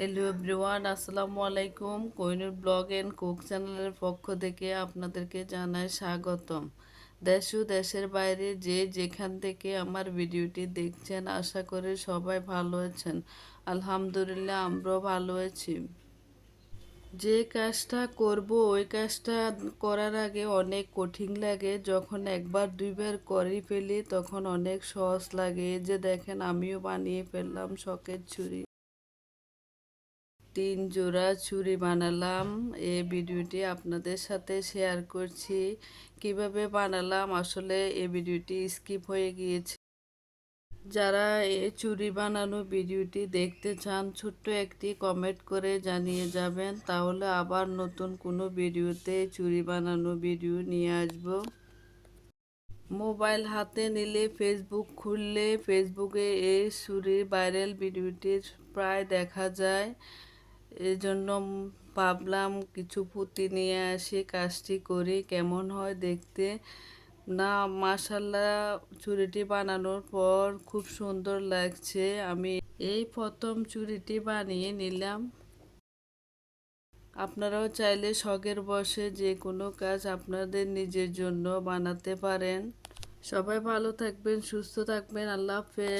Hello everyone আসসালামু আলাইকুম। Kohinoor blog and cook চ্যানেলের পক্ষ থেকে আপনাদেরকে জানাই স্বাগতম। দেশ ও দেশের বাইরে যে যেখান থেকে আমার ভিডিওটি দেখছেন, আশা করি সবাই ভালো আছেন। আলহামদুলিল্লাহ, আমরাও ভালো আছি। যে কাজটা করব, ওই কাজটা করার আগে অনেক কঠিন লাগে। যখন একবার দুইবার করে ফেলি, তখন অনেক সহজ লাগে। যে দেখেন, আমিও বানিয়ে ফেললাম শখের ছুরি। তিন জোড়া ছুরি বানালাম। এই ভিডিওটি আপনাদের সাথে শেয়ার করছি। কীভাবে বানালাম? আসলে এই ভিডিওটি স্কিপ হয়ে গিয়েছে। যারা এই চুরি বানানো ভিডিওটি দেখতে চান, ছোট্ট একটি কমেন্ট করে জানিয়ে যাবেন। তাহলে আবার নতুন কোনো ভিডিওতে চুরি বানানো ভিডিও নিয়ে আসব। মোবাইল হাতে নিলে ফেসবুক খুললে ফেসবুকে এই চুরির ভাইরাল ভিডিওটি প্রায় দেখা যায়। এজন্য ভাবলাম কিছু পুঁতি নিয়ে আসি, কাজটি করি, কেমন হয় দেখতে। না মাসাল্লাহ চুড়িটি বানানোর পর খুব সুন্দর লাগছে। আমি এই প্রথম চুড়িটি বানিয়ে নিলাম। আপনারাও চাইলে শখের বসে যে কোনো কাজ আপনাদের নিজের জন্য বানাতে পারেন। সবাই ভালো থাকবেন, সুস্থ থাকবেন, আল্লাহ হাফেজ।